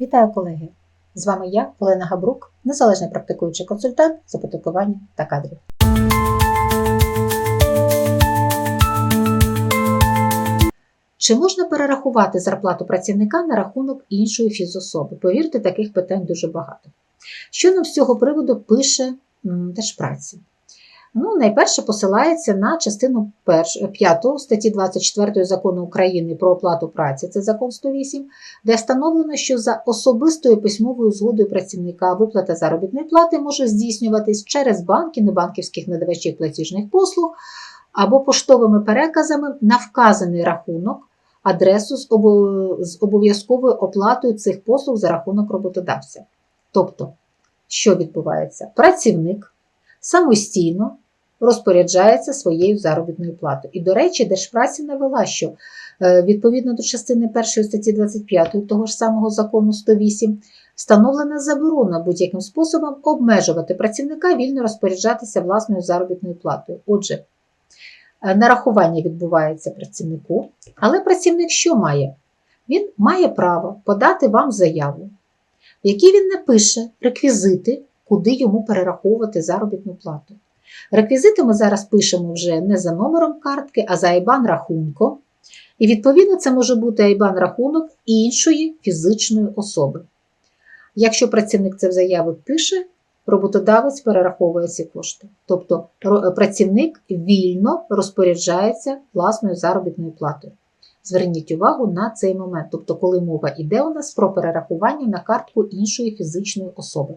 Вітаю, колеги! З вами я, Олена Габрук, незалежний практикуючий консультант з оподаткування та кадрів. Чи можна перерахувати зарплату працівника на рахунок іншої фізособи? Повірте, таких питань дуже багато. Що нам з цього приводу пише Держпраці? Ну, найперше посилається на частину 5 статті 24 закону України про оплату праці, це закон 108, де встановлено, що за особистою письмовою згодою працівника виплата заробітної плати може здійснюватись через банки, небанківських надавачів платіжних послуг або поштовими переказами на вказаний рахунок, адресу з обов'язковою оплатою цих послуг за рахунок роботодавця. Тобто, що відбувається? Працівник самостійно розпоряджається своєю заробітною платою. І, до речі, Держпраці навела, що е, відповідно до частини 1 статті 25 того ж самого закону 108 встановлена заборона будь-яким способом обмежувати працівника вільно розпоряджатися власною заробітною платою. Отже, е, нарахування відбувається працівнику, але працівник що має? Він має право подати вам заяву, в якій він напише реквізити, куди йому перераховувати заробітну плату. Реквізити ми зараз пишемо вже не за номером картки, а за IBAN рахунком. І відповідно це може бути IBAN рахунок іншої фізичної особи. Якщо працівник це в заяві пише, роботодавець перераховує ці кошти. Тобто працівник вільно розпоряджається власною заробітною платою. Зверніть увагу на цей момент, тобто, коли мова йде у нас про перерахування на картку іншої фізичної особи.